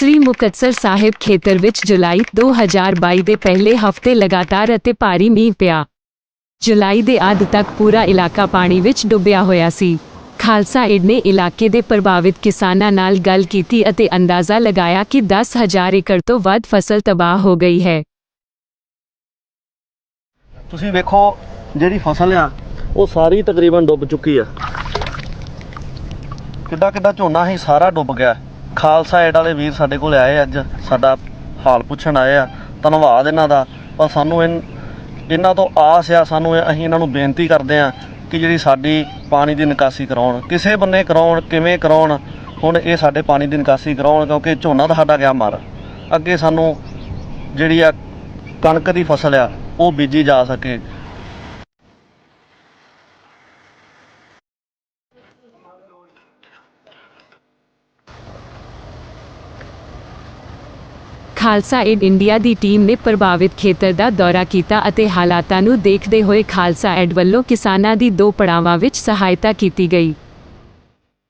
ਸ੍ਰੀ ਮੁਕਤਸਰ ਸਾਹਿਬ ਖੇਤਰ ਵਿੱਚ ਜੁਲਾਈ 2022 ਦੇ ਪਹਿਲੇ ਹਫ਼ਤੇ ਲਗਾਤਾਰ ਅਤੇ ਭਾਰੀ ਮੀਂਹ ਪਿਆ। ਜੁਲਾਈ ਦੇ ਅੱਧ ਤੱਕ ਪੂਰਾ ਇਲਾਕਾ ਪਾਣੀ ਵਿੱਚ ਡੁੱਬਿਆ ਹੋਇਆ ਸੀ। ਖਾਲਸਾ ਏਡ ਨੇ ਇਲਾਕੇ ਦੇ ਪ੍ਰਭਾਵਿਤ ਕਿਸਾਨਾਂ ਨਾਲ ਗੱਲ ਕੀਤੀ ਅਤੇ ਅੰਦਾਜ਼ਾ ਲਗਾਇਆ ਕਿ 10000 ਏਕੜ ਤੋਂ ਵੱਧ ਫਸਲ ਤਬਾਹ ਹੋ ਗਈ ਹੈ। ਤੁਸੀਂ ਵੇਖੋ ਜਿਹੜੀ ਫਸਲ ਆ, ਉਹ ਸਾਰੀ ਤਕਰੀਬਨ ਡੁੱਬ ਚੁੱਕੀ ਆ। ਕਿੱਡਾ ਕਿੱਡਾ ਝੋਨਾ ਸੀ ਸਾਰਾ ਡੁੱਬ ਗਿਆ। ਖਾਲਸਾ ਏਡ ਵਾਲੇ ਵੀਰ ਸਾਡੇ ਕੋਲ ਆਏ ਅੱਜ, ਸਾਡਾ ਹਾਲ ਪੁੱਛਣ ਆਏ ਆ। ਧੰਨਵਾਦ ਇਹਨਾਂ ਦਾ, ਪਰ ਸਾਨੂੰ ਇਨ- ਇਹਨਾਂ ਤੋਂ ਆਸ ਆ, ਸਾਨੂੰ ਅਸੀਂ ਇਹਨਾਂ ਨੂੰ ਬੇਨਤੀ ਕਰਦੇ ਆ ਕਿ ਜਿਹੜੀ ਸਾਡੀ ਪਾਣੀ ਦੀ ਨਿਕਾਸੀ ਕਰਾਉਣ। ਕਿਸੇ ਬੰਨੇ ਕਰਾਉਣ, ਕਿਵੇਂ ਕਰਾਉਣ, ਹੁਣ ਇਹ ਸਾਡੇ ਪਾਣੀ ਦੀ ਨਿਕਾਸੀ ਕਰਾਉਣ, ਕਿਉਂਕਿ ਝੋਨਾ ਤਾਂ ਸਾਡਾ ਗਿਆ ਮਰ। ਅੱਗੇ ਸਾਨੂੰ ਜਿਹੜੀ ਆ ਕਣਕ ਦੀ ਫਸਲ ਆ, ਉਹ ਬੀਜੀ ਜਾ ਸਕੇ। ਖਾਲਸਾ ਏਡ ਇੰਡੀਆ ਦੀ ਟੀਮ ਨੇ ਪ੍ਰਭਾਵਿਤ ਖੇਤਰ ਦਾ ਦੌਰਾ ਕੀਤਾ ਅਤੇ ਹਾਲਾਤਾਂ ਨੂੰ ਦੇਖਦੇ ਹੋਏ ਖਾਲਸਾ ਏਡ ਵੱਲੋਂ ਕਿਸਾਨਾਂ ਦੀ ਦੋ ਪੜਾਵਾਂ ਵਿੱਚ ਸਹਾਇਤਾ ਕੀਤੀ ਗਈ।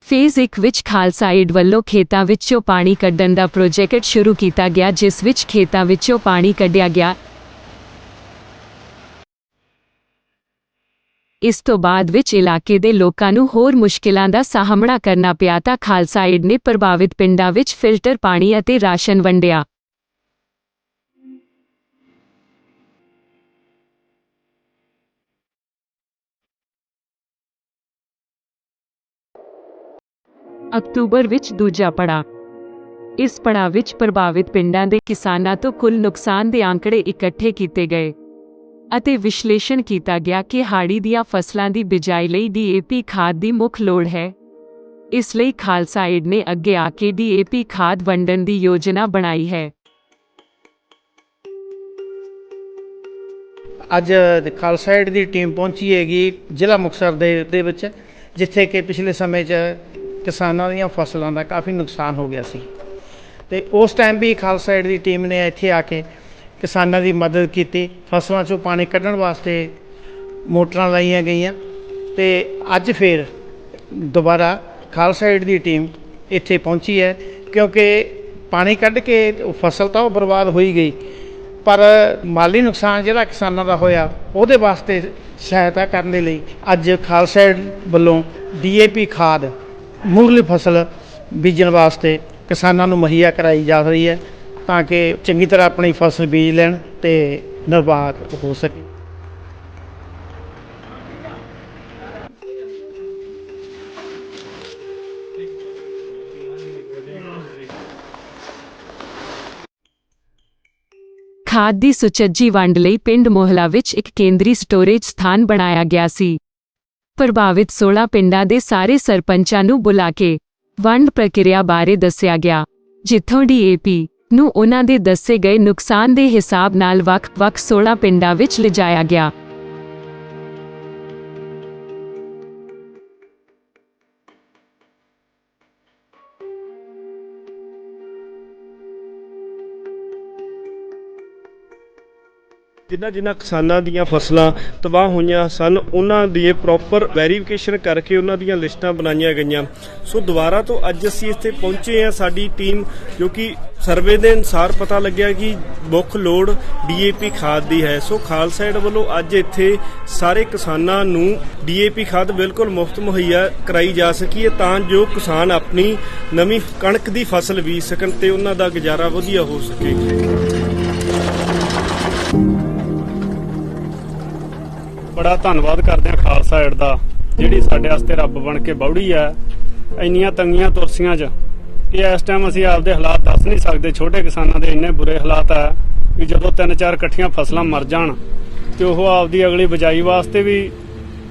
ਫੇਜ਼ 1 ਵਿੱਚ ਖਾਲਸਾ ਏਡ ਵੱਲੋਂ ਖੇਤਾਂ ਵਿੱਚੋਂ ਪਾਣੀ ਕੱਢਣ ਦਾ ਪ੍ਰੋਜੈਕਟ ਸ਼ੁਰੂ ਕੀਤਾ ਗਿਆ, ਜਿਸ ਵਿੱਚ ਖੇਤਾਂ ਵਿੱਚੋਂ ਪਾਣੀ ਕੱਢਿਆ ਗਿਆ। ਇਸ ਤੋਂ ਬਾਅਦ ਵਿੱਚ ਇਲਾਕੇ ਦੇ ਲੋਕਾਂ ਨੂੰ ਹੋਰ ਮੁਸ਼ਕਿਲਾਂ ਦਾ ਸਾਹਮਣਾ ਕਰਨਾ ਪਿਆ ਤਾਂ ਖਾਲਸਾ ਏਡ ਨੇ ਪ੍ਰਭਾਵਿਤ ਪਿੰਡਾਂ ਵਿੱਚ ਫਿਲਟਰ ਪਾਣੀ ਅਤੇ ਰਾਸ਼ਨ ਵੰਡਿਆ। ਅਕਤੂਬਰ ਵਿੱਚ ਦੂਜਾ ਪੜਾ ਇਸ ਪੜਾਅ ਵਿੱਚ ਪ੍ਰਭਾਵਿਤ ਪਿੰਡਾਂ ਦੇ ਕਿਸਾਨਾਂ ਤੋਂ ਕੁੱਲ ਨੁਕਸਾਨ ਦੇ ਅੰਕੜੇ ਇਕੱਠੇ ਕੀਤੇ ਗਏ ਅਤੇ ਵਿਸ਼ਲੇਸ਼ਣ ਕੀਤਾ ਗਿਆ ਕਿ ਹਾੜੀ ਦੀਆਂ ਫਸਲਾਂ ਦੀ ਬਿਜਾਈ ਲਈ ਡੀਏਪੀ ਖਾਦ ਦੀ ਮੁੱਖ ਲੋੜ ਹੈ। ਇਸ ਲਈ ਖਾਲਸਾ ਏਡ ਨੇ ਅੱਗੇ ਆ ਕੇ ਡੀਏਪੀ ਖਾਦ ਵੰਡਣ ਦੀ ਯੋਜਨਾ ਬਣਾਈ ਹੈ। ਅੱਜ ਖਾਲਸਾ ਏਡ ਦੀ ਟੀਮ ਪਹੁੰਚੀ ਹੈਗੀ ਜ਼ਿਲ੍ਹਾ ਮੁਕਤਸਰ ਦੇ ਦੇ ਵਿੱਚ, ਜਿੱਥੇ ਕਿ ਪਿਛਲੇ ਸਮੇਂ 'ਚ ਕਿਸਾਨਾਂ ਦੀਆਂ ਫਸਲਾਂ ਦਾ ਕਾਫੀ ਨੁਕਸਾਨ ਹੋ ਗਿਆ ਸੀ। ਅਤੇ ਉਸ ਟਾਈਮ ਵੀ ਖਾਲਸਾ ਏਡ ਦੀ ਟੀਮ ਨੇ ਇੱਥੇ ਆ ਕੇ ਕਿਸਾਨਾਂ ਦੀ ਮਦਦ ਕੀਤੀ। ਫਸਲਾਂ 'ਚੋਂ ਪਾਣੀ ਕੱਢਣ ਵਾਸਤੇ ਮੋਟਰਾਂ ਲਾਈਆਂ ਗਈਆਂ। ਅਤੇ ਅੱਜ ਫਿਰ ਦੁਬਾਰਾ ਖਾਲਸਾ ਏਡ ਦੀ ਟੀਮ ਇੱਥੇ ਪਹੁੰਚੀ ਹੈ। ਕਿਉਂਕਿ ਪਾਣੀ ਕੱਢ ਕੇ ਫਸਲ ਤਾਂ ਉਹ ਬਰਬਾਦ ਹੋਈ ਗਈ। ਪਰ ਮਾਲੀ ਨੁਕਸਾਨ ਜਿਹੜਾ ਕਿਸਾਨਾਂ ਦਾ ਹੋਇਆ, ਉਹਦੇ ਵਾਸਤੇ ਸਹਾਇਤਾ ਕਰਨ ਦੇ ਲਈ ਅੱਜ ਖਾਲਸਾ ਏਡ ਵੱਲੋਂ ਡੀਏਪੀ ਖਾਦ ਮੁੱਢਲੀ ਫਸਲ ਬੀਜਣ ਵਾਸਤੇ ਕਿਸਾਨਾਂ ਨੂੰ ਮੁਹੱਈਆ ਕਰਾਈ ਜਾ ਰਹੀ ਹੈ ਤਾਂ ਕਿ ਚੰਗੀ ਤਰ੍ਹਾਂ ਆਪਣੀ ਫਸਲ ਬੀਜ ਲੈਣ ਤੇ ਨਿਰਬਾਤ ਹੋ ਸਕੇ। ਖਾਦ ਦੀ ਸੁਚੱਜੀ ਵੰਡ ਲਈ ਪਿੰਡ ਮੋਹਲਾ ਵਿੱਚ ਇੱਕ ਕੇਂਦਰੀ ਸਟੋਰੇਜ ਸਥਾਨ ਬਣਾਇਆ ਗਿਆ ਸੀ। ਪ੍ਰਭਾਵਿਤ 16 ਪਿੰਡਾਂ ਦੇ ਸਾਰੇ ਸਰਪੰਚਾਂ ਨੂੰ ਬੁਲਾ ਕੇ ਵੰਡ ਪ੍ਰਕਿਰਿਆ ਬਾਰੇ ਦੱਸਿਆ ਗਿਆ, ਜਿੱਥੋਂ ਡੀਏਪੀ ਨੂੰ ਉਹਨਾਂ ਦੇ ਦੱਸੇ ਗਏ ਨੁਕਸਾਨ ਦੇ ਹਿਸਾਬ ਨਾਲ ਵੱਖ-ਵੱਖ 16 ਪਿੰਡਾਂ ਵਿੱਚ ਲਿਜਾਇਆ ਗਿਆ। ਜਿਨ੍ਹਾਂ ਜਿਨ੍ਹਾਂ ਕਿਸਾਨਾਂ ਦੀਆਂ ਫਸਲਾਂ ਤਬਾਹ ਹੋਈਆਂ ਸਨ, ਉਹਨਾਂ ਦੀ ਪ੍ਰੋਪਰ ਵੈਰੀਫਿਕੇਸ਼ਨ ਕਰਕੇ ਉਹਨਾਂ ਦੀਆਂ ਲਿਸਟਾਂ ਬਣਾਈਆਂ ਗਈਆਂ। ਸੋ ਦੁਬਾਰਾ ਤੋਂ ਅੱਜ ਅਸੀਂ ਇੱਥੇ ਪਹੁੰਚੇ ਹਾਂ ਸਾਡੀ ਟੀਮ ਜੋ ਕਿ ਸਰਵੇ ਦੇ ਅਨਸਾਰ ਪਤਾ ਲੱਗਿਆ ਕਿ ਮੁੱਖ ਲੋੜ ਡੀਏਪੀ ਖਾਦ ਦੀ ਹੈ। ਸੋ ਖਾਲਸਾ ਏਡ ਵੱਲੋਂ ਅੱਜ ਇੱਥੇ ਸਾਰੇ ਕਿਸਾਨਾਂ ਨੂੰ ਡੀਏਪੀ ਖਾਦ ਬਿਲਕੁਲ ਮੁਫਤ ਮੁਹੱਈਆ ਕਰਾਈ ਜਾ ਸਕੀ ਹੈ, ਤਾਂ ਜੋ ਕਿਸਾਨ ਆਪਣੀ ਨਵੀਂ ਕਣਕ ਦੀ ਫਸਲ ਬੀਜ ਸਕਣ ਤੇ ਉਹਨਾਂ ਦਾ ਗੁਜ਼ਾਰਾ ਵਧੀਆ ਹੋ ਸਕੇ। ਬੜਾ ਧੰਨਵਾਦ ਕਰਦੇ ਆ ਖਾਲਸਾ ਏਡ ਦਾ, ਜਿਹੜੀ ਸਾਡੇ ਵਾਸਤੇ ਰੱਬ ਬਣ ਕੇ ਬੌੜੀ ਆ ਇੰਨੀਆਂ ਤੰਗੀਆਂ ਤੁਰਸੀਆਂ 'ਚ ਕਿ ਇਸ ਟਾਈਮ ਅਸੀਂ ਆਪਦੇ ਹਾਲਾਤ ਦੱਸ ਨਹੀਂ ਸਕਦੇ, ਛੋਟੇ ਕਿਸਾਨਾਂ ਦੇ ਇੰਨੇ ਬੁਰੇ ਹਾਲਾਤ ਆ ਕਿ ਜਦੋਂ ਤਿੰਨ ਚਾਰ ਇਕੱਠੀਆਂ ਫਸਲਾਂ ਮਰ ਜਾਣ, ਤੇ ਉਹ ਆਪਦੀ ਅਗਲੀ ਬਜਾਈ ਵਾਸਤੇ ਵੀ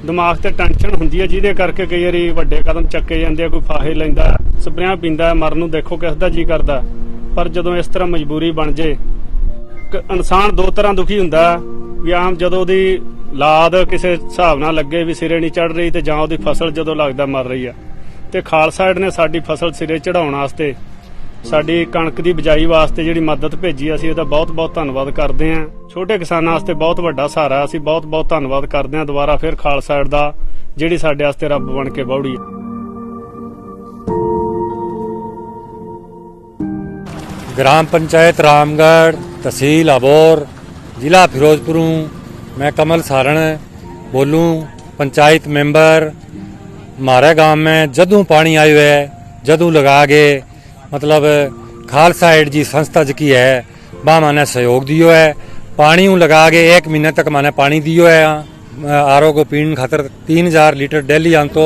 ਦਿਮਾਗ ਤੇ ਟੈਨਸ਼ਨ ਹੁੰਦੀ ਹੈ, ਜਿਹਦੇ ਕਰਕੇ ਕਈ ਵਾਰੀ ਵੱਡੇ ਕਦਮ ਚੱਕੇ ਜਾਂਦੇ ਆ, ਕੋਈ ਫਾਹੇ ਲੈਂਦਾ ਸਪਰੇਆਂ ਪੀਂਦਾ ਮਰਨ ਨੂੰ ਦੇਖੋ ਕਿਸ ਦਾ ਜੀ ਕਰਦਾ ਪਰ ਜਦੋਂ ਇਸ ਤਰ੍ਹਾਂ ਮਜਬੂਰੀ ਬਣ ਜੇ ਇਨਸਾਨ ਦੋ ਤਰ੍ਹਾਂ ਦੁਖੀ ਹੁੰਦਾ ਵੀ ਆਮ ਜਦੋਂ ਦੀ ਲਾਦ ਕਿਸੇ ਹਿਸਾਬ ਨਾਲ ਲੱਗੇ ਵੀ ਸਿਰੇ ਨਹੀਂ ਚੜ ਰਹੀ ਤੇ ਜਾਂ ਉਹਦੀ ਫਸਲ ਜਦੋਂ ਲੱਗਦਾ ਮਰ ਰਹੀ ਆ। ਤੇ ਖਾਲਸਾਇਡ ਨੇ ਸਾਡੀ ਫਸਲ ਸਿਰੇ ਚੜਾਉਣ ਵਾਸਤੇ ਸਾਡੀ ਕਣਕ ਦੀ ਬਜਾਈ ਵਾਸਤੇ ਜਿਹੜੀ ਮਦਦ ਭੇਜੀ, ਅਸੀਂ ਉਹਦਾ ਬਹੁਤ-ਬਹੁਤ ਧੰਨਵਾਦ ਕਰਦੇ ਹਾਂ। ਛੋਟੇ ਕਿਸਾਨਾਂ ਵਾਸਤੇ ਬਹੁਤ ਵੱਡਾ ਸਹਾਰਾ ਅਸੀਂ ਬਹੁਤ-ਬਹੁਤ ਧੰਨਵਾਦ ਕਰਦੇ ਹਾਂ। ਦੁਬਾਰਾ ਫਿਰ ਖਾਲਸਾਇਡ ਦਾ ਜਿਹੜੀ ਸਾਡੇ ਵਾਸਤੇ ਰੱਬ ਬਣ ਕੇ ਬੌੜੀ ਗ੍ਰਾਮ ਪੰਚਾਇਤ रामगढ़ ਤਹਿਸੀਲ ਅਬੋਰ, ਜ਼ਿਲ੍ਹਾ फिरोजपुर मैं कमल सारण बोलूँ पंचायत मेंबर हमारे गांव में जदों पानी आयो है जदों लगा के मतलब खालसा एड जी संस्था जी है वह मैंने सहयोग दियो है पानी ऊ लगा के एक महीने तक मैंने पानी दियो है आर को पीने खातर तीन हजार लीटर डेली आन तो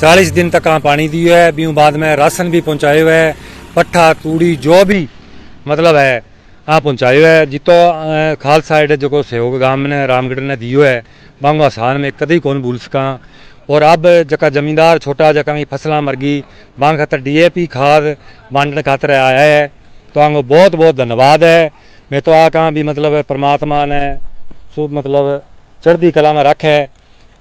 चालीस दिन तक आ पानी दियो है भी बाद में राशन भी पहुँचायो है पट्ठा तूड़ी जो भी मतलब है आ पहुँचायो है जितो अ, खालसा एड जो सहयोग गांव ने रामगढ़ ने दियो है बांगो आसान में कदी कौन भूल सका और अब जका जमींदार छोटा जका भी फसला मर गई बांग खातर डीएपी खाद बांटने खातर आया है तो आंगो बहुत बहुत धन्यवाद है मैं तो आ कहाँ भी मतलब परमात्मा ने सो मतलब चढ़ती कला में रखे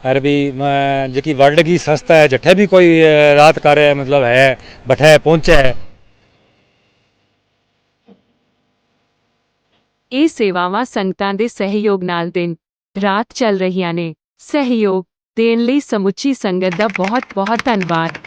और भी मैं जकी वर्ल्ड की संस्था है जठे भी कोई अ, रात कार्य मतलब है बठे पहुंचे है ਇਹ ਸੇਵਾਵਾਂ ਸੰਗਤਾਂ ਦੇ ਸਹਿਯੋਗ ਨਾਲ ਦਿਨ, ਰਾਤ ਚੱਲ ਰਹੀਆਂ ਨੇ। ਸਹਿਯੋਗ ਦੇਣ ਲਈ ਸਮੁੱਚੀ ਸੰਗਤ ਦਾ ਬਹੁਤ ਬਹੁਤ ਧੰਨਵਾਦ।